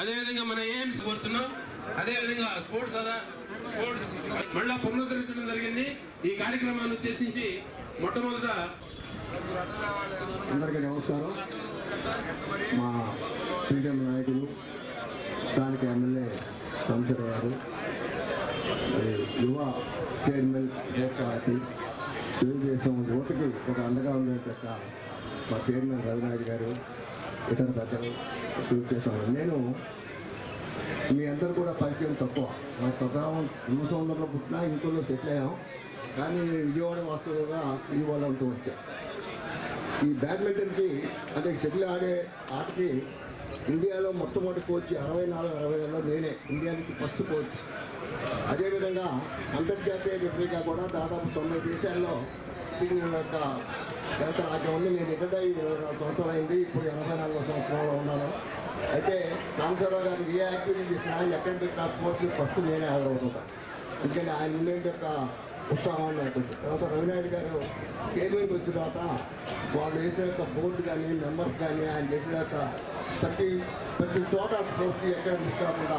అదేవిధంగా మన ఏఎంసీ కోరుతున్నాం అదేవిధంగా స్పోర్ట్స్ అదా? స్పోర్ట్స్. మళ్ళా పునరుద్ధరించడం జరిగింది. ఈ కార్యక్రమాన్ని ఉద్దేశించి మొట్టమొదట అందరికీ నమస్కారం. మా పీడిఎం నాయకులు స్థానిక ఎమ్మెల్యే సంసద్ గారు యువ చైర్మన్ పార్టీ తెలుగుదేశం యువతకి ఒక అండగా ఉండేట మా చైర్మన్ రవినాయుడు గారు ఇతర పెద్దలు తెలుగుదేశం నేను మీ అందరు కూడా పరిచయం తక్కువ. మా స్వభావం న్యూ సౌందర్లో పుట్టినా ఇంట్లో సెటిల్ అయ్యాం. కానీ విజయవాడ వాస్తువుగా విజయవాడ ఉంటూ వచ్చా ఈ బ్యాడ్మింటన్కి అంటే షటిల్ ఆడే ఆటకి ఇండియాలో మొట్టమొదటి కోచ్ అరవై నాలుగు అరవై ఏళ్ళలో నేనే. ఇండియా నుంచి ఫస్ట్ కోచ్. అదేవిధంగా అంతర్జాతీయ రిఫరీగా కూడా దాదాపు తొంభై దేశాల్లో యొక్క ఎంత రాజ్యం ఉంది నేను ఇక్కడ ఇరవై నాలుగు సంవత్సరాలు అయింది ఇప్పుడు ఎనభై నాలుగో సంవత్సరంలో ఉన్నాను. అయితే సాంబశివరావు గారు ఏ యాక్టివిటీ చేసినా ఎక్కడ పెట్టిన స్పోర్ట్స్ ఫస్ట్ నేనే హాజరవుతుంటాను ఎందుకంటే ఆయన ఉండే యొక్క ఉత్సాహం ఉంటుంది తర్వాత రవినాయుడు గారు చైర్మన్కి వచ్చిన తర్వాత వాళ్ళు వేసిన యొక్క బోర్డు కానీ మెంబర్స్ కానీ ఆయన చేసిన యొక్క ప్రతి ప్రతి చోట స్పోర్ట్స్కి ఎక్కడ మిస్ కాకుండా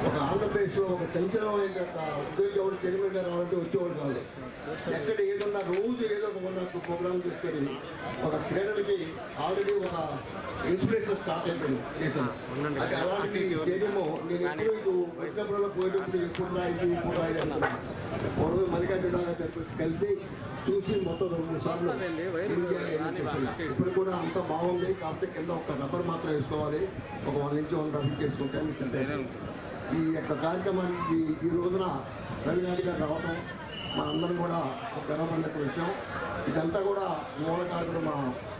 ఒక ఆంధ్రప్రదేశ్లో ఒక చంచలమైన ఉద్యోగం చైర్మన్ గారు రావాలంటే వచ్చేవాడు కాదు. ఎక్కడ ఏదన్నా రోజు ఏదో ఒక ప్రోగ్రామ్ తీసుకొని ఒక క్రీడలకి ఆల్రెడీ ఒక ఇన్స్పిరేషన్ స్టార్ట్ అయిపోయింది అది అలాంటి స్టేడియము నేను ఎప్పుడు ఇటు వెంకటపురంలో పోయేటప్పుడు ఎప్పుడు రాయింది ఇప్పుడు మల్లికార్జున దగ్గరికి కలిసి చూసి మొత్తం రెండు సార్లు. ఇప్పుడు కూడా అంత బాగుంది. కాకపోతే కింద ఒక రబ్బర్ మాత్రం వేసుకోవాలి. ఒక వన్ ఇంచ్ వన్ రబ్బర్ చేసుకుంటే అని సెట్ అయింది. ఈ యొక్క కార్యక్రమానికి ఈ- రోజున రవినాయుడు గారు రావటం మనందరం కూడా ఒక గర్వపడిన విషయం. ఇదంతా కూడా మూల కారణం మా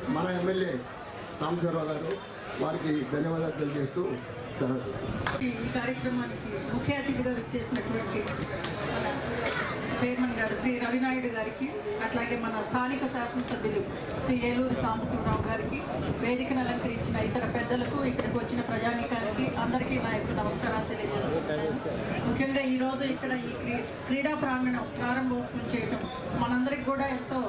మన ఎమ్మెల్యే సాంబశివరావు గారు వారికి ధన్యవాదాలు తెలియజేస్తూ సెలవు. ఈ కార్యక్రమానికి ముఖ్య అతిథిగా విచ్చేసినటువంటి చైర్మన్ గారు శ్రీ రవినాయుడు గారికి అట్లాగే మన స్థానిక శాసనసభ్యులు శ్రీ ఏలూరు సాంబశివరావు గారికి వేదికను అలంకరించిన ఇతర పెద్దలకు ఇక్కడికి వచ్చిన ప్రజానీకానికి అందరికీ నా యొక్క నమస్కారాలు తెలియజేస్తున్నాను. ముఖ్యంగా ఈరోజు ఇక్కడ ఈ క్రీ- క్రీడా ప్రాంగణం ప్రారంభోత్సవం చేయటం మనందరికి కూడా ఎంతో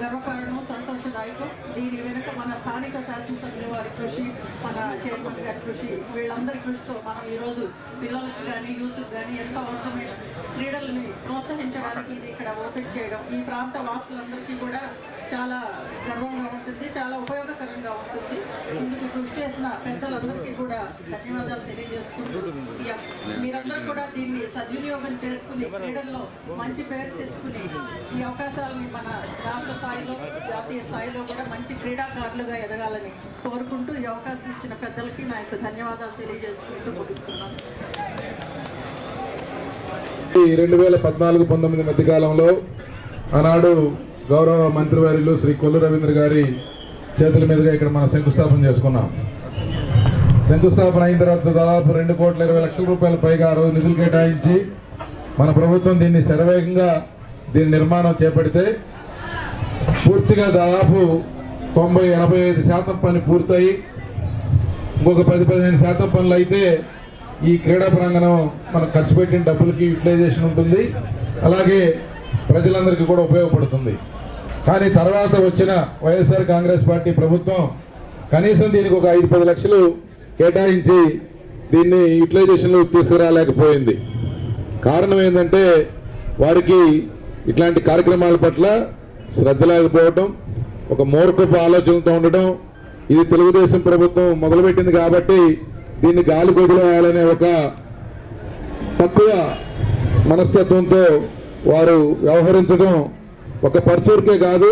గర్వకారణం సంతోషదాయకం. దీని వెనుక మన స్థానిక శాసనసభ్యుల వారి కృషి మన చైర్మన్ గారి కృషి వీళ్ళందరి కృషితో మనం ఈరోజు పిల్లలకు కానీ యూత్కి కానీ ఎంతో అవసరమైన క్రీడలని ప్రోత్సహించడానికి ఇది ఇక్కడ ఓపెన్ చేయడం. ఈ ప్రాంత వాసులందరికీ కూడా చాలా గర్వంగా ఉంటుంది చాలా ఉపయోగకరంగా ఉంటుంది. ఇందుకు కృషి చేసిన పెద్దలందరికీ కూడా ధన్యవాదాలు తెలియజేసుకుంటూ మీరందరూ కూడా దీన్ని సద్వినియోగం చేసుకుని క్రీడల్లో మంచి పేరు తెచ్చుకుని ఈ అవకాశాలని మన రాష్ట్ర స్థాయిలో జాతీయ స్థాయిలో కూడా మంచి క్రీడాకారులుగా ఎదగాలని కోరుకుంటూ ఈ అవకాశం ఇచ్చిన పెద్దలకి నా యొక్క ధన్యవాదాలు తెలియజేసుకుంటూ ముగిస్తున్నాను. ఈ రెండు వేల పద్నాలుగు పంతొమ్మిది మధ్య కాలంలో ఆనాడు గౌరవ మంత్రివర్యులు శ్రీ కొల్లు రవీంద్ర గారి చేతుల మీదుగా ఇక్కడ మనం శంకుస్థాపన చేసుకున్నాం. శంకుస్థాపన అయిన తర్వాత దాదాపు రెండు కోట్ల ఇరవై లక్షల రూపాయల పైగా ఆ రోజు నిధులు కేటాయించి మన ప్రభుత్వం దీన్ని శరవేగంగా దీని నిర్మాణం చేపడితే పూర్తిగా దాదాపు తొంభై ఎనభై ఐదు శాతం పని పూర్తయి ఇంకొక పది పదిహేను శాతం పనులు అయితే ఈ క్రీడా ప్రాంగణం మనం ఖర్చు పెట్టిన డబ్బులకి యూటిలైజేషన్ ఉంటుంది. అలాగే ప్రజలందరికీ కూడా ఉపయోగపడుతుంది. కానీ తర్వాత వచ్చిన వైఎస్ఆర్ కాంగ్రెస్ పార్టీ ప్రభుత్వం కనీసం దీనికి ఒక ఐదు పది లక్షలు కేటాయించి దీన్ని యూటిలైజేషన్లో తీసుకురాలేకపోయింది. కారణం ఏంటంటే వారికి ఇట్లాంటి కార్యక్రమాల పట్ల శ్రద్ధ లేకపోవడం ఒక మూర్ఖపు ఆలోచనలతో ఉండడం ఇది తెలుగుదేశం ప్రభుత్వం మొదలుపెట్టింది కాబట్టి దీన్ని గాలి కొదిలేయాలనే ఒక తక్కువ మనస్తత్వంతో వారు వ్యవహరించడం ఒక పర్చూర్కే కాదు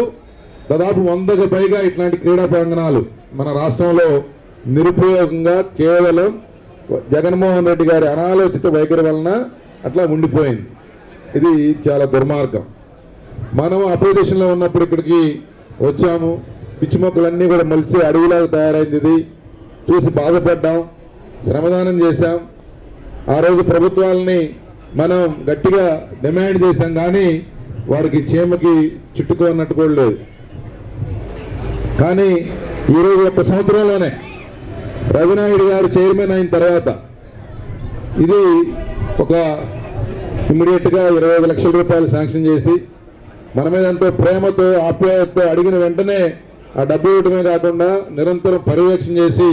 దాదాపు వందకు పైగా ఇట్లాంటి క్రీడా ప్రాంగణాలు మన రాష్ట్రంలో నిరుపయోగంగా కేవలం జగన్మోహన్ రెడ్డి గారి అనాలోచిత వైఖరి వలన అట్లా ఉండిపోయింది. ఇది చాలా దుర్మార్గం. మనం అపోజిషన్లో ఉన్నప్పుడు ఇక్కడికి వచ్చాము. పిచ్చి మొక్కలన్నీ కూడా మలిసి అడవిలాగా తయారైంది ఇది. చూసి బాధపడ్డాం శ్రమదానం చేశాం. ఆ రోజు ప్రభుత్వాలని మనం గట్టిగా డిమాండ్ చేశాం కానీ వారికి చీమకి చుట్టుకో అన్నట్టు కూడా లేదు. కానీ ఈరోజు ఒక సంవత్సరంలోనే రవినాయుడు గారు చైర్మన్ అయిన తర్వాత ఇది ఒక ఇమ్మీడియట్గా ఇరవై ఐదు లక్షల రూపాయలు శాంక్షన్ చేసి మన మీద ఎంతో ప్రేమతో ఆప్యాయతతో అడిగిన వెంటనే ఆ డబ్బు ఇవ్వడమే కాకుండా నిరంతరం పర్యవేక్షణ చేసి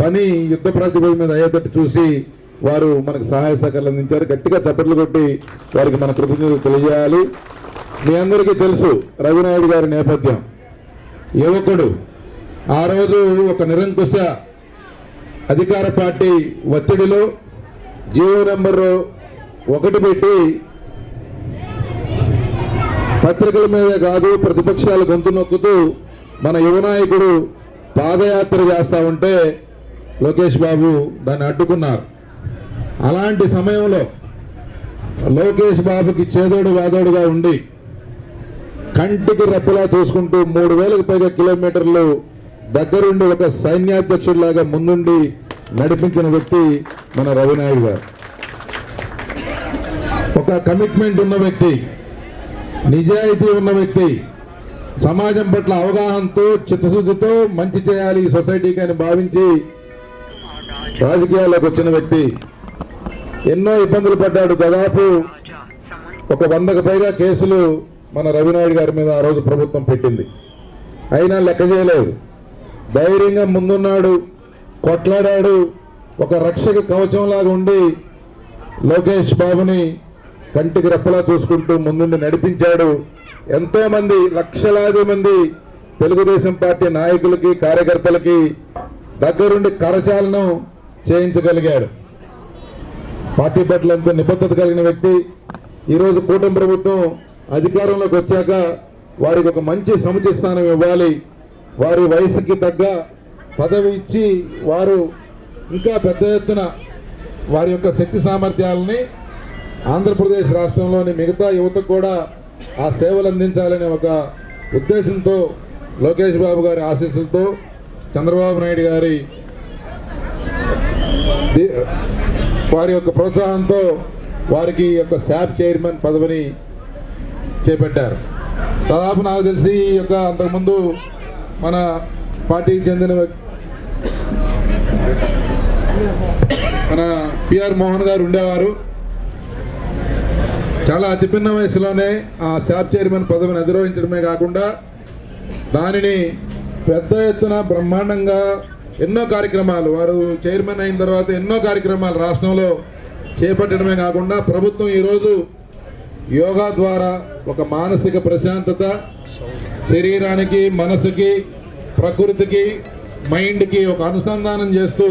పని యుద్ధ ప్రాతిపద మీద అయ్యేటట్టు చూసి వారు మనకు సహాయ సహకారాలు అందించారు. గట్టిగా చప్పట్లు కొట్టి వారికి మన కృతజ్ఞతలు తెలియజేయాలి. మీ అందరికీ తెలుసు రఘునాయుడు గారి నేపథ్యం. యువకుడు ఆ రోజు ఒక నిరంకుశ అధికార పార్టీ ఒత్తిడిలో జీవో నెంబర్ ఒకటి పెట్టి పత్రికల మీద కాదు ప్రతిపక్షాలు గొంతు నొక్కుతూ మన యువనాయకుడు పాదయాత్ర చేస్తా ఉంటే లోకేష్ బాబు దాన్ని అడ్డుకున్నారు. అలాంటి సమయంలో లోకేష్ బాబుకి చేదోడు వాదోడుగా ఉండి కంటికి రెప్పలా చూసుకుంటూ మూడు వేలకు పైగా కిలోమీటర్లు దగ్గరుండి ఒక సైన్యాధ్యక్షుడిలాగా ముందుండి నడిపించిన వ్యక్తి మన రవినాయుడు గారు. ఒక కమిట్మెంట్ ఉన్న వ్యక్తి నిజాయితీ ఉన్న వ్యక్తి సమాజం పట్ల అవగాహనతో చిత్తశుద్ధితో మంచి చేయాలి ఈ సొసైటీకి అని భావించి రాజకీయాల్లోకి వచ్చిన వ్యక్తి. ఎన్నో ఇబ్బందులు పడ్డాడు. దాదాపు ఒక వందకు పైగా కేసులు మన రవినాయుడు గారి మీద ఆ రోజు ప్రభుత్వం పెట్టింది. అయినా లెక్క చేయలేదు. ధైర్యంగా ముందున్నాడు కొట్లాడాడు ఒక రక్షక కవచంలాగా ఉండి లోకేష్ బాబుని కంటికి రెప్పలా చూసుకుంటూ ముందుండి నడిపించాడు. ఎంతోమంది లక్షలాది మంది తెలుగుదేశం పార్టీ నాయకులకి కార్యకర్తలకి దగ్గరుండి కరచాలనం చేయించగలిగాడు. పార్టీ పట్ల ఎంతో నిబద్ధత కలిగిన వ్యక్తి. ఈరోజు కూటమి ప్రభుత్వం అధికారంలోకి వచ్చాక వారికి ఒక మంచి సముచిత స్థానం ఇవ్వాలి. వారి వయసుకి తగ్గ పదవి ఇచ్చి వారు ఇంకా పెద్ద ఎత్తున వారి యొక్క శక్తి సామర్థ్యాలని ఆంధ్రప్రదేశ్ రాష్ట్రంలోని మిగతా యువతకు కూడా ఆ సేవలు అందించాలనే ఒక ఉద్దేశంతో లోకేష్ బాబు గారి ఆశీస్సులతో చంద్రబాబు నాయుడు గారి వారి యొక్క ప్రోత్సాహంతో వారికి యొక్క శాప్ చైర్మన్ పదవిని చేపట్టారు. దాదాపు నాకు తెలిసి ఈ యొక్క అంతకుముందు మన పార్టీకి చెందిన మన పిఆర్ మోహన్ గారు ఉండేవారు. చాలా అతిపిన్న వయసులోనే ఆ శాప్ చైర్మన్ పదవిని అధిరోహించడమే కాకుండా దానిని పెద్ద ఎత్తున బ్రహ్మాండంగా ఎన్నో కార్యక్రమాలు వారు చైర్మన్ అయిన తర్వాత ఎన్నో కార్యక్రమాలు రాష్ట్రంలో చేపట్టడమే కాకుండా ప్రభుత్వం ఈరోజు యోగా ద్వారా ఒక మానసిక ప్రశాంతత శరీరానికి మనసుకి ప్రకృతికి మైండ్కి ఒక అనుసంధానం చేస్తూ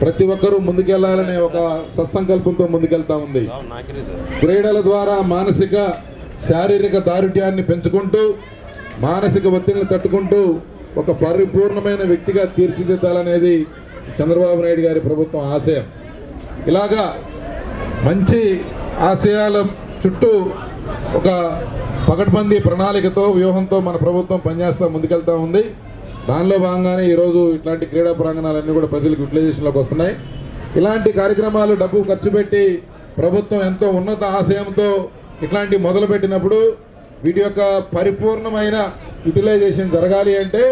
ప్రతి ఒక్కరూ ముందుకెళ్ళాలనే ఒక సత్సంకల్పంతో ముందుకెళ్తా ఉంది. క్రీడల ద్వారా మానసిక శారీరక దారుఢ్యాన్ని పెంచుకుంటూ మానసిక ఒత్తిడిని తట్టుకుంటూ ఒక పరిపూర్ణమైన వ్యక్తిగా తీర్చిదిద్దాలనేది చంద్రబాబు నాయుడు గారి ప్రభుత్వం ఆశయం. ఇలాగా మంచి ఆశయాల చుట్టూ ఒక పకడ్బందీ ప్రణాళికతో వ్యూహంతో మన ప్రభుత్వం పనిచేస్తూ ముందుకెళ్తూ ఉంది. దానిలో భాగంగానే ఈరోజు ఇట్లాంటి క్రీడా ప్రాంగణాలన్నీ కూడా ప్రజలకు యూటిలైజేషన్లోకి వస్తున్నాయి. ఇలాంటి కార్యక్రమాలు డబ్బు ఖర్చు పెట్టి ప్రభుత్వం ఎంతో ఉన్నత ఆశయంతో ఇట్లాంటివి మొదలుపెట్టినప్పుడు వీటి యొక్క పరిపూర్ణమైన యూటిలైజేషన్ జరగాలి అంటే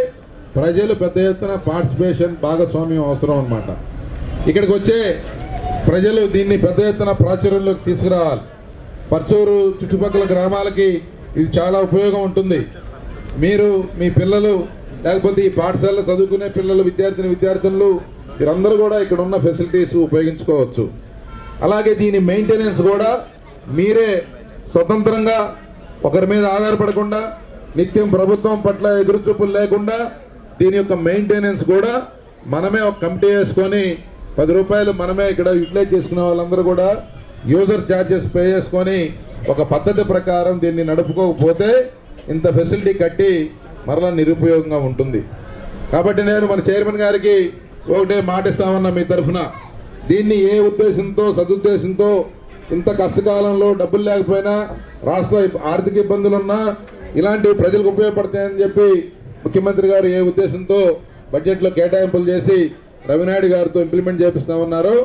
ప్రజలు పెద్ద ఎత్తున పార్టిసిపేషన్ భాగస్వామ్యం అవసరం అన్నమాట. ఇక్కడికి వచ్చే ప్రజలు దీన్ని పెద్ద ఎత్తున ప్రాచుర్యంలోకి తీసుకురావాలి. పర్చూరు చుట్టుపక్కల గ్రామాలకి ఇది చాలా ఉపయోగం ఉంటుంది. మీరు మీ పిల్లలు లేకపోతే ఈ పాఠశాలలో చదువుకునే పిల్లలు విద్యార్థిని విద్యార్థులు మీరందరూ కూడా ఇక్కడ ఉన్న ఫెసిలిటీస్ ఉపయోగించుకోవచ్చు. అలాగే దీని మెయింటెనెన్స్ కూడా మీరే స్వతంత్రంగా ఒకరి మీద ఆధారపడకుండా నిత్యం ప్రభుత్వం పట్ల ఎదురుచూపులు లేకుండా దీని యొక్క మెయింటెనెన్స్ కూడా మనమే ఒక కమిటీ వేసుకొని పది రూపాయలు మనమే ఇక్కడ యూటిలైజ్ చేసుకునే వాళ్ళందరూ కూడా యూజర్ ఛార్జెస్ పే చేసుకొని ఒక పద్ధతి ప్రకారం దీన్ని నడుపుకోకపోతే ఇంత ఫెసిలిటీ కట్టి మరలా నిరుపయోగంగా ఉంటుంది. కాబట్టి నేను మన చైర్మన్ గారికి ఒకటే మాటిస్తామన్నా మీ తరఫున. దీన్ని ఏ ఉద్దేశంతో సదుద్దేశంతో ఇంత కష్టకాలంలో డబ్బులు లేకపోయినా రాష్ట్ర ఆర్థిక ఇబ్బందులున్నా ఇలాంటివి ప్రజలకు ఉపయోగపడతాయని చెప్పి ముఖ్యమంత్రి గారు ఏ ఉద్దేశంతో బడ్జెట్లో కేటాయింపులు చేసి రవినాయుడు గారితో ఇంప్లిమెంట్ చేపిస్తామన్నారో.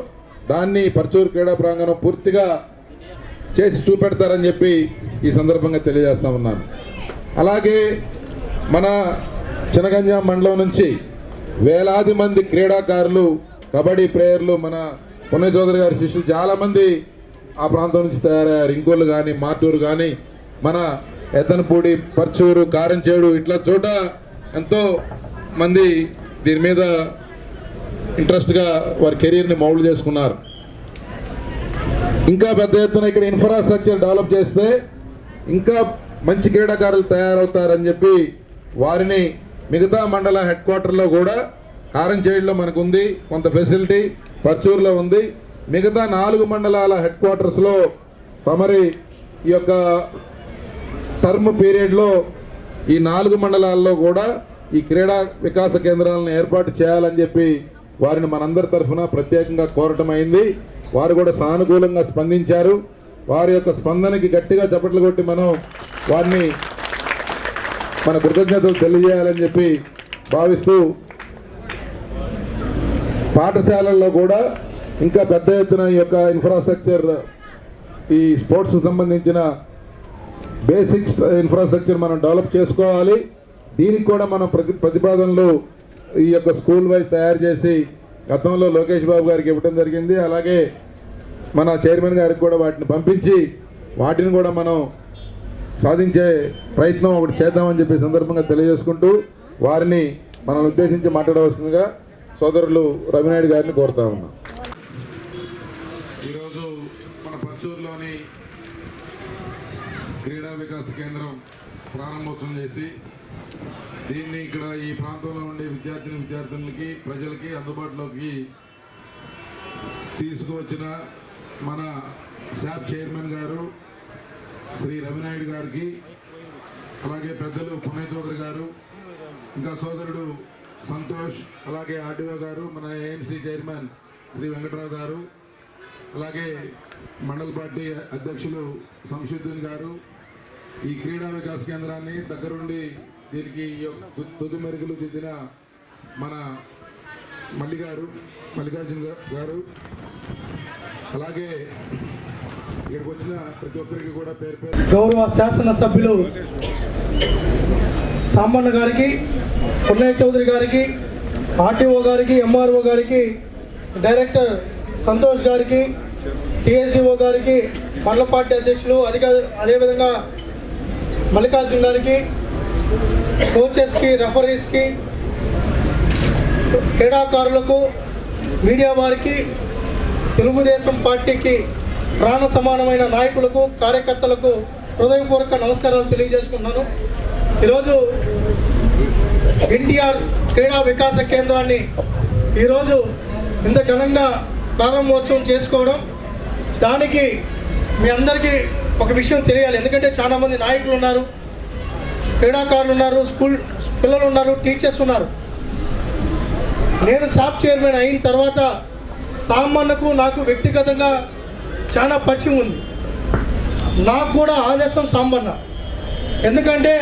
దాన్ని పర్చూరు క్రీడా ప్రాంగణం పూర్తిగా చేసి చూపెడతారని చెప్పి ఈ సందర్భంగా తెలియజేస్తా ఉన్నాను. అలాగే మన చినగంజాం మండలం నుంచి వేలాది మంది క్రీడాకారులు కబడ్డీ ప్లేయర్లు మన పుణ్య చౌదరి గారి శిష్యులు చాలామంది ఆ ప్రాంతం నుంచి తయారయ్యారు. ఇంకోళ్ళు కానీ మార్టూరు కానీ మన ఎత్తనపూడి పర్చూరు కారంచేడు ఇట్లా చోట ఎంతో మంది దీని మీద ఇంట్రెస్ట్గా వారి కెరీర్ని మౌల్డ్ చేసుకున్నారు. ఇంకా పెద్ద ఎత్తున ఇక్కడ ఇన్ఫ్రాస్ట్రక్చర్ డెవలప్ చేస్తే ఇంకా మంచి క్రీడాకారులు తయారవుతారని చెప్పి వారిని మిగతా మండల హెడ్ క్వార్టర్లో కూడా కారంచేడులో మనకు ఉంది కొంత ఫెసిలిటీ పర్చూర్లో ఉంది. మిగతా నాలుగు మండలాల హెడ్ క్వార్టర్స్లో తమరి ఈ యొక్క టర్మ్ పీరియడ్లో ఈ నాలుగు మండలాల్లో కూడా ఈ క్రీడా వికాస కేంద్రాలను ఏర్పాటు చేయాలని చెప్పి వారిని మనందరి తరఫున ప్రత్యేకంగా కోరటం అయింది. వారు కూడా సానుకూలంగా స్పందించారు. వారి యొక్క స్పందనకి గట్టిగా చప్పట్లు కొట్టి మనం వారిని మన కృతజ్ఞతలు తెలియజేయాలని చెప్పి భావిస్తూ పాఠశాలల్లో కూడా ఇంకా పెద్ద ఎత్తున ఈ యొక్క ఇన్ఫ్రాస్ట్రక్చర్ ఈ స్పోర్ట్స్ సంబంధించిన బేసిక్స్ ఇన్ఫ్రాస్ట్రక్చర్ మనం డెవలప్ చేసుకోవాలి. దీనికి కూడా మనం ప్రతి ప్రతిపాదనలు ఈ యొక్క స్కూల్ వైజ్ తయారు చేసి గతంలో లోకేష్ బాబు గారికి ఇవ్వడం జరిగింది. అలాగే మన చైర్మన్ గారికి కూడా వాటిని పంపించి వాటిని కూడా మనం సాధించే ప్రయత్నం ఒకటి చేద్దామని చెప్పి సందర్భంగా తెలియజేసుకుంటూ వారిని మనల్ని ఉద్దేశించి మాట్లాడవలసిందిగా సోదరులు రవినాయుడు గారిని కోరుతా ఉన్నాం. ఈరోజు మన పచ్చూరులోని క్రీడా వికాస కేంద్రం ప్రారంభోత్సవం చేసి దీన్ని ఇక్కడ ఈ ప్రాంతంలో ఉండే విద్యార్థిని విద్యార్థులకి ప్రజలకి అందుబాటులోకి తీసుకువచ్చిన మన శాప్ చైర్మన్ గారు శ్రీ రవినాయుడు గారికి అలాగే పెద్దలు పుణ్య గారు ఇంకా సోదరుడు సంతోష్ అలాగే ఆర్డీఓ గారు మన ఏఎంసీ చైర్మన్ శ్రీ వెంకటరావు గారు అలాగే మండల పార్టీ అధ్యక్షులు సంశుద్ధున్ గారు ఈ క్రీడా వికాస్ కేంద్రాన్ని దగ్గరుండి దీనికి తుది మెరుగులు దిద్దిన మన మల్లి గారు మల్లికార్జున గారు. అలాగే ఇక్కడికి వచ్చిన ప్రతి ఒక్కరికి కూడా పేరు పేరు. గౌరవ శాసనసభ్యులు సాంబన్న గారికి పున్నయ్య చౌదరి గారికి ఆర్టీఓ గారికి ఎంఆర్ఓ గారికి డైరెక్టర్ సంతోష్ గారికి టిఎస్డిఓ గారికి మండల పార్టీ అధ్యక్షులు అధిక అదేవిధంగా మల్లికార్జున్ గారికి కోచెస్కి రెఫరీస్కి క్రీడాకారులకు మీడియా వారికి తెలుగుదేశం పార్టీకి ప్రాణ సమానమైన నాయకులకు కార్యకర్తలకు హృదయపూర్వక నమస్కారాలు తెలియజేసుకుంటున్నాను. ఈరోజు ఎన్టీఆర్ క్రీడా వికాస కేంద్రాన్ని ఈరోజు ఇంత ఘనంగా ప్రారంభోత్సవం చేసుకోవడం దానికి మీ అందరికీ ఒక విషయం తెలియాలి. ఎందుకంటే చాలామంది నాయకులు ఉన్నారు. క్రీడాకారులు ఉన్నారు స్కూల్ పిల్లలు ఉన్నారు టీచర్స్ ఉన్నారు. నేను సాప్ చైర్మన్ అయిన తర్వాత సామాన్యకు నాకు వ్యక్తిగతంగా చాలా పరిచయం ఉంది. నాకు కూడా ఆదేశం సాంబన్న ఎందుకంటే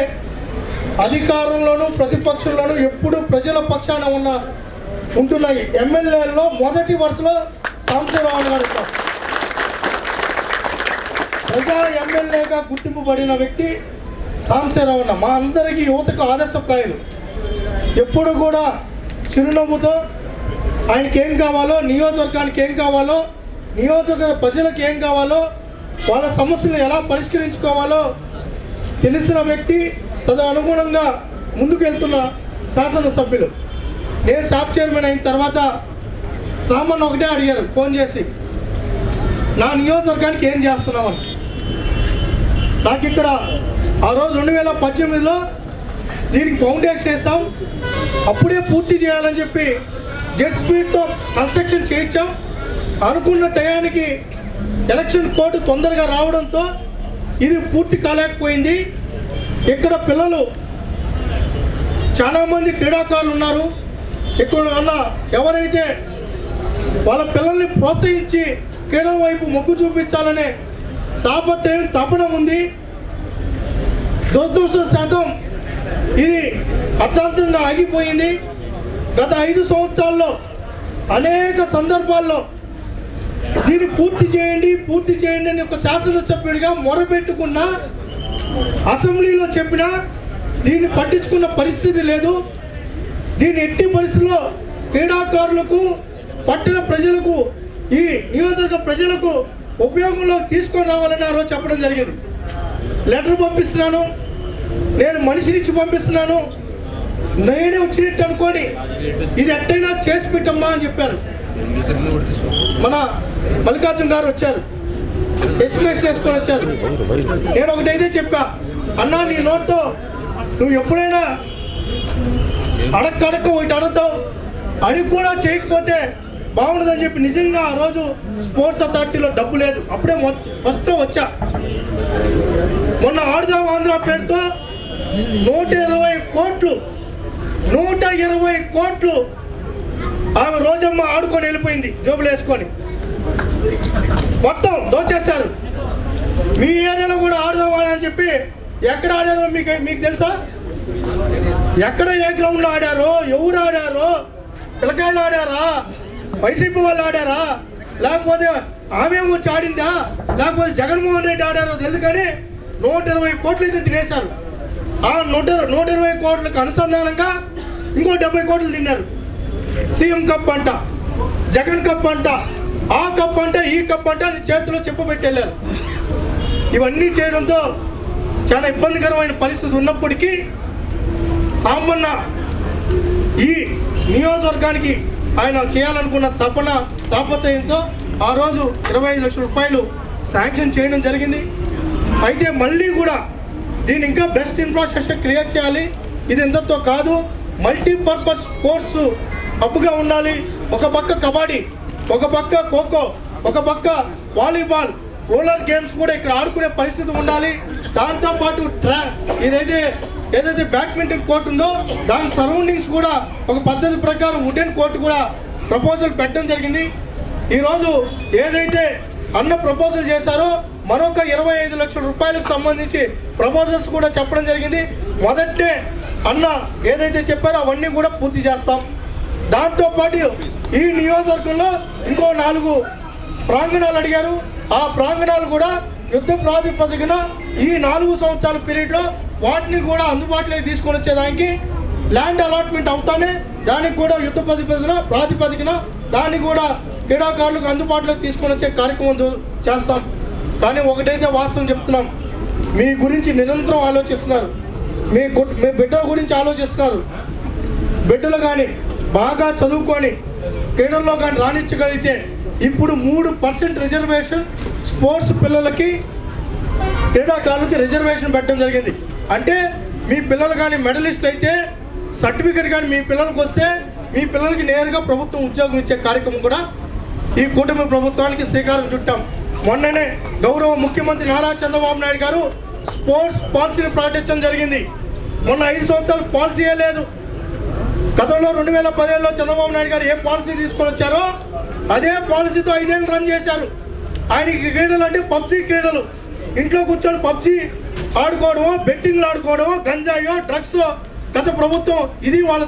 అధికారంలోనూ ప్రతిపక్షంలోనూ ఎప్పుడు ప్రజల పక్షాన ఉన్న ఉంటున్నాయి. ఎమ్మెల్యేల్లో మొదటి వరుసలో సాంబశివరావు గారు ప్రజా ఎమ్మెల్యేగా గుర్తింపబడిన వ్యక్తి సాంశరావు అన్న మా అందరికీ యువతకు ఆదర్శప్రాయులు ఎప్పుడు కూడా చిరునవ్వుతో ఆయనకి ఏం కావాలో నియోజకవర్గానికి ఏం కావాలో నియోజకవర్గ ప్రజలకు ఏం కావాలో వాళ్ళ సమస్యలు ఎలా పరిష్కరించుకోవాలో తెలిసిన వ్యక్తి తద అనుగుణంగా ముందుకెళ్తున్న శాసనసభ్యులు. నేను సాప్ చైర్మన్ అయిన తర్వాత సామాన్ ఒకటే అడిగారు ఫోన్ చేసి నా నియోజకవర్గానికి ఏం చేస్తున్నామని నాకు ఇక్కడ ఆ రోజు రెండు వేల పద్దెనిమిదిలో దీనికి ఫౌండేషన్ వేస్తాం. అప్పుడే పూర్తి చేయాలని చెప్పి జెట్ స్పీడ్తో కన్స్ట్రక్షన్ చేయించాం. అనుకున్న టయానికి ఎలక్షన్ కోర్టు తొందరగా రావడంతో ఇది పూర్తి కాలేకపోయింది. ఇక్కడ పిల్లలు చాలామంది క్రీడాకారులు ఉన్నారు. ఇక్కడ వల్ల ఎవరైతే వాళ్ళ పిల్లల్ని ప్రోత్సహించి క్రీడల వైపు మొగ్గు చూపించాలనే తాపత్రయం తపన ఉంది. దురదృష్ట శాతం. ఇది అర్థాంతంగా ఆగిపోయింది. గత ఐదు సంవత్సరాల్లో అనేక సందర్భాల్లో దీన్ని పూర్తి చేయండి పూర్తి చేయండి అని ఒక శాసనసభ్యుడిగా మొరపెట్టుకున్న అసెంబ్లీలో చెప్పిన దీన్ని పట్టించుకున్న పరిస్థితి లేదు. దీన్ని ఎట్టి పరిస్థితుల్లో క్రీడాకారులకు పట్టణ ప్రజలకు ఈ నియోజకవర్గ ప్రజలకు ఉపయోగంలో తీసుకొని రావాలని ఆ రోజు చెప్పడం జరిగింది. లెటర్ పంపిస్తున్నాను. నేను మనిషినిచ్చి పంపిస్తున్నాను. నేనే వచ్చినట్టు అనుకోని ఇది ఎట్టయినా చేసి పెట్టమ్మా అని చెప్పారు. మన మల్లికార్జున గారు వచ్చారు. ఎస్టిమేషన్ వేసుకొని వచ్చారు. నేను ఒకటైతే చెప్పా అన్నా నీ నోట్తో నువ్వు ఎప్పుడైనా అడక్కడక్క ఒకటి అడుగుతావు. అడిగి కూడా చేయకపోతే బాగుండదని చెప్పి నిజంగా ఆ రోజు స్పోర్ట్స్ అథారిటీలో డబ్బు లేదు. అప్పుడే ఫస్ట్ వచ్చా. మొన్న ఆడుదాం ఆంధ్ర పేరుతో నూట ఇరవై కోట్లు నూట ఇరవై కోట్లు ఆమె రోజమ్మ ఆడుకొని వెళ్ళిపోయింది జోబులు వేసుకొని. మొత్తం దోచేశారు. మీ ఏరియాలో కూడా ఆడుదాం అని చెప్పి ఎక్కడ ఆడారో మీకు మీకు తెలుసా? ఎక్కడ ఏ గ్రౌండ్లో ఆడారో ఎవరు ఆడారో పిల్లకాయలు ఆడారా? వైసీపీ వాళ్ళు ఆడారా? లేకపోతే ఆమె వచ్చి ఆడిందా లేకపోతే జగన్మోహన్ రెడ్డి ఆడారో తెలుసు కానీ నూట ఇరవై కోట్లు అయితే తినేశారు. ఆ నూట నూట ఇరవై కోట్లకు అనుసంధానంగా ఇంకో డెబ్బై కోట్లు తిన్నారు. సీఎం కప్ అంట జగన్ కప్ అంట ఆ కప్ అంట ఈ కప్ అంట చేతిలో చెప్పబెట్టి ఇవన్నీ చేయడంతో చాలా ఇబ్బందికరమైన పరిస్థితి ఉన్నప్పటికీ సామాన్య ఈ నియోజకవర్గానికి ఆయన చేయాలనుకున్న తపన తాపత్రయంతో ఆ రోజు ఇరవై ఐదు లక్షల రూపాయలు శాంక్షన్ చేయడం జరిగింది. అయితే మళ్ళీ కూడా దీని ఇంకా బెస్ట్ ఇన్ఫ్రాస్ట్రక్చర్ క్రియేట్ చేయాలి. ఇది ఎంతతో కాదు మల్టీపర్పస్ స్పోర్ట్స్ హబ్గా ఉండాలి. ఒక పక్క కబడ్డీ ఒక పక్క ఖోఖో ఒక పక్క వాలీబాల్ రోలర్ గేమ్స్ కూడా ఇక్కడ ఆడుకునే పరిస్థితి ఉండాలి. దాంతోపాటు ట్రా ఇదైతే ఏదైతే బ్యాడ్మింటన్ కోర్టు ఉందో దాని సరౌండింగ్స్ కూడా ఒక పద్ధతి ప్రకారం వుడెన్ కోర్టు కూడా ప్రపోజల్ పెట్టడం జరిగింది. ఈరోజు ఏదైతే అన్న ప్రపోజల్ చేశారో మరొక ఇరవై ఐదు లక్షల రూపాయలకు సంబంధించి ప్రపోజల్స్ కూడా చెప్పడం జరిగింది. మొదటే అన్న ఏదైతే చెప్పారో అవన్నీ కూడా పూర్తి చేస్తాం. దాంతోపాటు ఈ నియోజకవర్గంలో ఇంకో నాలుగు ప్రాంగణాలు అడిగారు. ఆ ప్రాంగణాలు కూడా యుద్ధ ప్రాతిపదికన ఈ నాలుగు సంవత్సరాల పీరియడ్లో వాటిని కూడా అందుబాటులోకి తీసుకొని వచ్చేదానికి ల్యాండ్ అలాట్మెంట్ అవుతానే దానికి కూడా యుద్ధ ప్రాతిపదికన ప్రాతిపదికన దాన్ని కూడా క్రీడాకారులకు అందుబాటులోకి తీసుకొని వచ్చే కార్యక్రమం చేస్తాం. కానీ ఒకటైతే వాస్తవం చెప్తున్నాం. మీ గురించి నిరంతరం ఆలోచిస్తున్నారు. మీ మీ బిడ్డల గురించి ఆలోచిస్తున్నారు. బిడ్డలు కానీ బాగా చదువుకొని క్రీడల్లో కానీ రాణించగలిగితే ఇప్పుడు మూడు పర్సెంట్ రిజర్వేషన్ స్పోర్ట్స్ పిల్లలకి క్రీడాకారులకి రిజర్వేషన్ పెట్టడం జరిగింది. అంటే మీ పిల్లలు కానీ మెడలిస్ట్ అయితే సర్టిఫికెట్ కానీ మీ పిల్లలకు వస్తే మీ పిల్లలకి నేరుగా ప్రభుత్వం ఉద్యోగం ఇచ్చే కార్యక్రమం కూడా ఈ కూటమి ప్రభుత్వానికి శ్రీకారం చుట్టాం. మొన్ననే గౌరవ ముఖ్యమంత్రి నారా చంద్రబాబు నాయుడు గారు స్పోర్ట్స్ పాలసీని ప్రకటించడం జరిగింది. మొన్న ఐదు సంవత్సరాలు పాలసీయే లేదు. గతంలో రెండు వేల పదిహేనులో చంద్రబాబు నాయుడు గారు ఏ పాలసీ తీసుకొని వచ్చారో అదే పాలసీతో ఐదేళ్ళు రన్ చేశారు. ఆయనకి క్రీడలు అంటే పబ్జీ క్రీడలు. ఇంట్లో కూర్చొని పబ్జీ ఆడుకోవడమో బెట్టింగ్లు ఆడుకోవడమో గంజాయో డ్రగ్స్ గత ప్రభుత్వం ఇది వాళ్ళ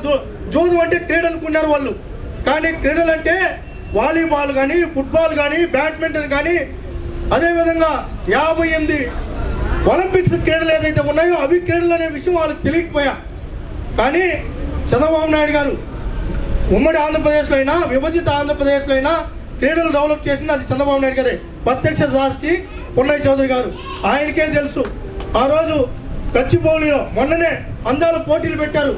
జోదు అంటే క్రీడ అనుకున్నారు వాళ్ళు. కానీ క్రీడలు అంటే వాలీబాల్ కానీ ఫుట్బాల్ కానీ బ్యాడ్మింటన్ కానీ అదేవిధంగా యాభై ఎనిమిది ఒలింపిక్స్ క్రీడలు ఏదైతే ఉన్నాయో అవి క్రీడలు అనే విషయం వాళ్ళకి తెలియకపోయా. కానీ చంద్రబాబు నాయుడు గారు ఉమ్మడి ఆంధ్రప్రదేశ్లో అయినా విభజిత ఆంధ్రప్రదేశ్లో అయినా క్రీడలు డెవలప్ చేసింది అది చంద్రబాబు నాయుడు గారే. ప్రత్యక్ష సాక్షి పున్నయ్య చౌదరి గారు. ఆయనకే తెలుసు. ఆ రోజు కచ్చిబౌలిలో మొన్ననే అందరూ పోటీలు పెట్టారు.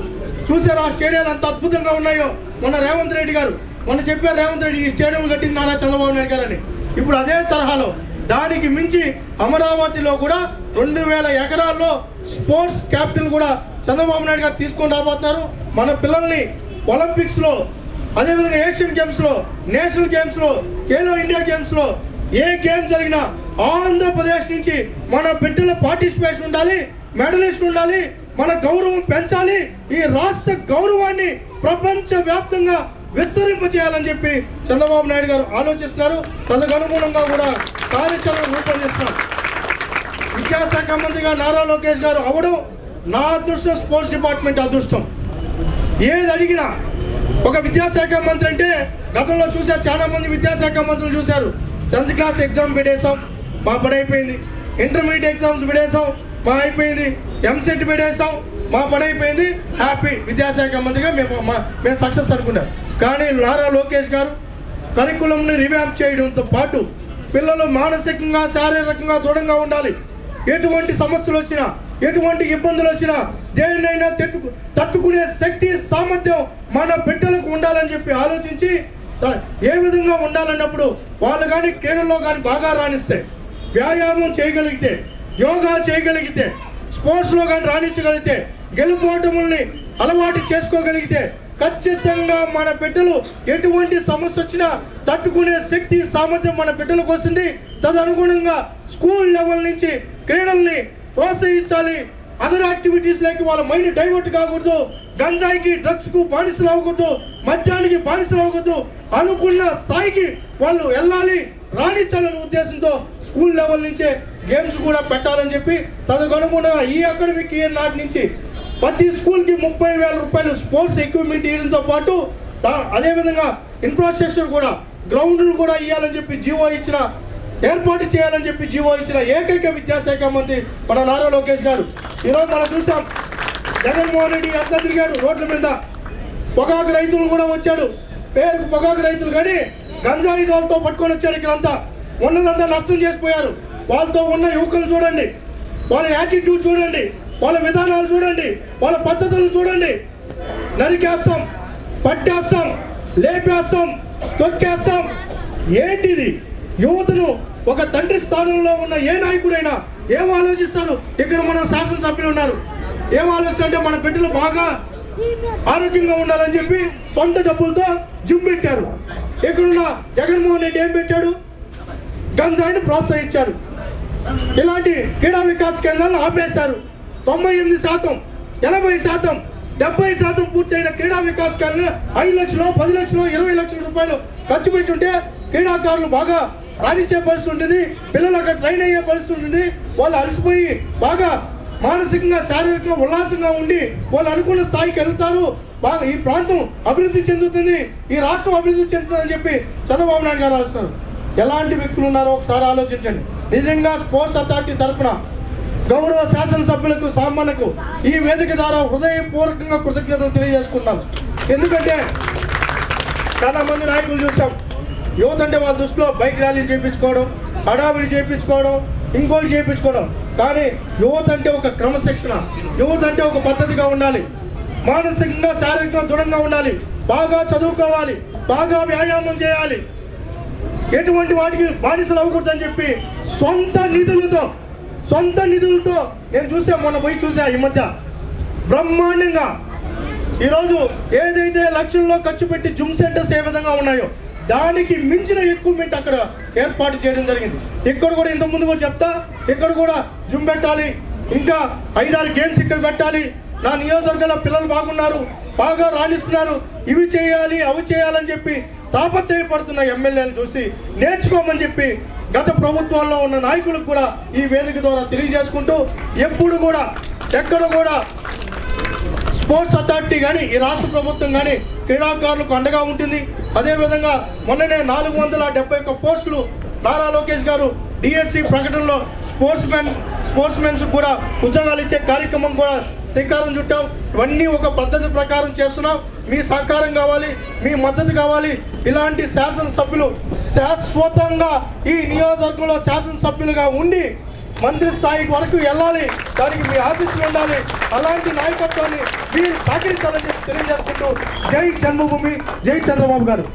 చూసారు ఆ స్టేడియాలు అంత అద్భుతంగా ఉన్నాయో? మొన్న రేవంత్ రెడ్డి గారు. మొన్న చెప్పారు రేవంత్ రెడ్డి ఈ స్టేడియం కట్టింది నారా చంద్రబాబు నాయుడు గారని ఇప్పుడు అదే తరహాలో దానికి మించి అమరావతిలో కూడా రెండు వేల ఎకరాల్లో స్పోర్ట్స్ క్యాపిటల్ కూడా చంద్రబాబు నాయుడు గారు తీసుకొని రాబోతున్నారు. మన పిల్లల్ని ఒలింపిక్స్లో అదేవిధంగా ఏషియన్ గేమ్స్లో నేషనల్ గేమ్స్లో ఖేలో ఇండియా గేమ్స్లో ఏ గేమ్ జరిగినా ఆంధ్రప్రదేశ్ నుంచి మన బిడ్డల పార్టిసిపేషన్ ఉండాలి మెడలిస్ట్ ఉండాలి మన గౌరవం పెంచాలి ఈ రాష్ట్ర గౌరవాన్ని ప్రపంచ వ్యాప్తంగా విస్తరింపచేయాలని చెప్పి చంద్రబాబు నాయుడు గారు ఆలోచిస్తున్నారు. తనకు అనుగుణంగా కూడా కార్యాచరణ రూపొందిస్తున్నారు విద్యాశాఖ మంత్రిగా నారా లోకేష్ గారు అవడం నా అదృష్టం స్పోర్ట్స్ డిపార్ట్మెంట్ అదృష్టం. ఏది అడిగినా ఒక విద్యాశాఖ మంత్రి అంటే గతంలో చూశారు చాలా మంది విద్యాశాఖ మంత్రులు చూశారు. టెన్త్ క్లాస్ ఎగ్జామ్ పెట్టేసాం మా పని అయిపోయింది. ఇంటర్మీడియట్ ఎగ్జామ్స్ పెట్టేసాం మా అయిపోయింది. ఎంసెట్ పెట్టేసాం మా పని అయిపోయింది. హ్యాపీ విద్యాశాఖ మంత్రిగా మేము మా- మేము సక్సెస్ అనుకున్నాం. కానీ నారా లోకేష్ గారు కరికులంని రివ్యాంప్ చేయడంతో పాటు పిల్లలు మానసికంగా శారీరకంగా దృఢంగా ఉండాలి. ఎటువంటి సమస్యలు వచ్చినా ఎటువంటి ఇబ్బందులు వచ్చినా దేనినైనా తట్టు తట్టుకునే శక్తి సామర్థ్యం మన బిడ్డలకు ఉండాలని చెప్పి ఆలోచించి ఏ విధంగా ఉండాలన్నప్పుడు వాళ్ళు కానీ క్రీడల్లో కానీ బాగా రాణిస్తే వ్యాయామం చేయగలిగితే యోగా చేయగలిగితే స్పోర్ట్స్లో కానీ రాణించగలిగితే గెలుపోటముల్ని అలవాటు చేసుకోగలిగితే ఖచ్చితంగా మన బిడ్డలు ఎటువంటి సమస్య వచ్చినా తట్టుకునే శక్తి సామర్థ్యం మన బిడ్డలకు వస్తుంది. తదనుగుణంగా స్కూల్ లెవెల్ నుంచి క్రీడల్ని ప్రోత్సహించాలి. అదర్ యాక్టివిటీస్ లేక వాళ్ళ మైండ్ డైవర్ట్ కాకూడదు. గంజాయికి డ్రగ్స్కు బానిసలు అవ్వకూడదు. మద్యానికి బానిసలు అవ్వకూడదు. అనుకున్న స్థాయికి వాళ్ళు వెళ్ళాలి రాణించాలనే ఉద్దేశంతో స్కూల్ లెవెల్ నుంచే గేమ్స్ కూడా పెట్టాలని చెప్పి తదనుగుణంగా ఈ అకాడమిక్ ఇయర్ నాటి నుంచి ప్రతి స్కూల్కి ముప్పై వేల రూపాయలు స్పోర్ట్స్ ఎక్విప్మెంట్ ఇవ్వడంతో పాటు అదేవిధంగా ఇన్ఫ్రాస్ట్రక్చర్ కూడా గ్రౌండ్లు కూడా ఇవ్వాలని చెప్పి జీవో ఇచ్చిన ఏర్పాటు చేయాలని చెప్పి జీవో ఇచ్చిన ఏకైక విద్యాశాఖ మంత్రి మన నారా లోకేష్ గారు. ఈరోజు మనం చూసాం జగన్మోహన్ రెడ్డి ఎంత తిరిగాడు రోడ్ల మీద పొగాకు రైతులు కూడా వచ్చాడు. పేరుకు పొగాకు రైతులు కానీ గంజాయి వాళ్ళతో పట్టుకొని వచ్చాడు ఇక్కడంతా. ఉన్నదంతా నష్టం చేసిపోయారు. వాళ్ళతో ఉన్న యువకులు చూడండి. వాళ్ళ యాటిట్యూడ్ చూడండి. వాళ్ళ విధానాలు చూడండి. వాళ్ళ పద్ధతులు చూడండి. నరికేస్తాం పట్టేస్తాం లేపేస్తాం తొక్కేస్తాం. ఏంటిది? యువతను ఒక తండ్రి స్థానంలో ఉన్న ఏ నాయకుడైనా ఏం ఆలోచిస్తారు? ఇక్కడ మన శాసనసభ్యులు ఉన్నారు. ఏం ఆలోచిస్తారంటే మన బిడ్డలు బాగా ఆరోగ్యంగా ఉండాలని చెప్పి సొంత డబ్బులతో జిమ్ పెట్టారు. ఇక్కడున్న జగన్మోహన్ రెడ్డి ఏం పెట్టాడు? గంజాయిని ప్రోత్సహించారు. ఇలాంటి క్రీడా వికాస్ కేంద్రాలను ఆపేశారు. తొంభై ఎనిమిది శాతం ఎనభై శాతం డెబ్బై శాతం పూర్తయిన క్రీడా వికాస్ కేంద్రం ఐదు లక్షలు పది లక్షలు ఇరవై లక్షల రూపాయలు ఖర్చు పెట్టుంటే క్రీడాకారులు బాగా రాణించే పరిస్థితి ఉంటుంది పిల్లలు అక్కడ ట్రైన్ అయ్యే పరిస్థితి ఉంటుంది వాళ్ళు అలసిపోయి బాగా మానసికంగా శారీరకంగా ఉల్లాసంగా ఉండి వాళ్ళు అనుకున్న స్థాయికి వెళ్తారు. బాగా ఈ ప్రాంతం అభివృద్ధి చెందుతుంది ఈ రాష్ట్రం అభివృద్ధి చెందుతుందని చెప్పి చంద్రబాబు నాయుడు గారు ఆలోచిస్తారు ఎలాంటి వ్యక్తులు ఉన్నారో ఒకసారి ఆలోచించండి. నిజంగా స్పోర్ట్స్ అథారిటీ తరఫున గౌరవ శాసనసభ్యులకు సామాన్యకు ఈ వేదిక ద్వారా హృదయపూర్వకంగా కృతజ్ఞతలు తెలియజేసుకున్నాను ఎందుకంటే చాలామంది నాయకులు చూసాం. యువత అంటే వాళ్ళ దృష్టిలో బైక్ ర్యాలీలు చేయించుకోవడం హడావిడి చేయించుకోవడం ఇంకోటి చేయించుకోవడం కానీ యువత అంటే ఒక క్రమశిక్షణ యువత అంటే ఒక పద్ధతిగా ఉండాలి. మానసికంగా శారీరకంగా దృఢంగా ఉండాలి. బాగా చదువుకోవాలి బాగా వ్యాయామం చేయాలి. ఎటువంటి వాటికి బానిసలు అవ్వకూడదని చెప్పి సొంత నిధులతో సొంత నిధులతో నేను చూసా మొన్న పోయి చూసా ఈ మధ్య. బ్రహ్మాండంగా. ఈరోజు ఏదైతే లక్షల్లో ఖర్చు పెట్టి జిమ్ సెంటర్స్ ఏ విధంగా ఉన్నాయో దానికి మించిన ఎక్విప్మెంట్ అక్కడ ఏర్పాటు చేయడం జరిగింది. ఇక్కడ కూడా ఇంత ముందు కూడా చెప్తా ఇక్కడ కూడా జిమ్ పెట్టాలి ఇంకా ఐదారు గేమ్స్ ఇక్కడ పెట్టాలి. నా నియోజకవర్గంలో పిల్లలు బాగున్నారు బాగా రాణిస్తున్నారు. ఇవి చేయాలి అవి చేయాలని చెప్పి తాపత్రయపడుతున్న ఎమ్మెల్యేని చూసి నేర్చుకోమని చెప్పి గత ప్రభుత్వాల్లో ఉన్న నాయకులకు కూడా ఈ వేదిక ద్వారా తెలియజేసుకుంటూ ఎప్పుడు కూడా ఎక్కడ కూడా స్పోర్ట్స్ అథారిటీ కానీ ఈ రాష్ట్ర ప్రభుత్వం కానీ క్రీడాకారులకు అండగా ఉంటుంది. అదేవిధంగా మొన్ననే నాలుగు వందల డెబ్బై ఒక్క పోస్టులు నారా లోకేష్ గారు డిఎస్సి ప్రకటనలో స్పోర్ట్స్ మ్యాన్ స్పోర్ట్స్ మెన్స్ కూడా ఉద్యోగాలు ఇచ్చే కార్యక్రమం కూడా శ్రీకారం చుట్టాం. ఇవన్నీ ఒక పద్ధతి ప్రకారం చేస్తున్నాం. మీ సహకారం కావాలి మీ మద్దతు కావాలి. ఇలాంటి శాసనసభ్యులు శాశ్వతంగా ఈ నియోజకవర్గంలో శాసనసభ్యులుగా ఉండి మంత్రి స్థాయి వరకు వెళ్ళాలి. దానికి మీ ఆశీస్సులు ఉండాలి. అలాంటి నాయకత్వాన్ని మీరు సహకరించాలని చెప్పి తెలియజేసుకుంటూ జై జన్మభూమి జై చంద్రబాబు గారు.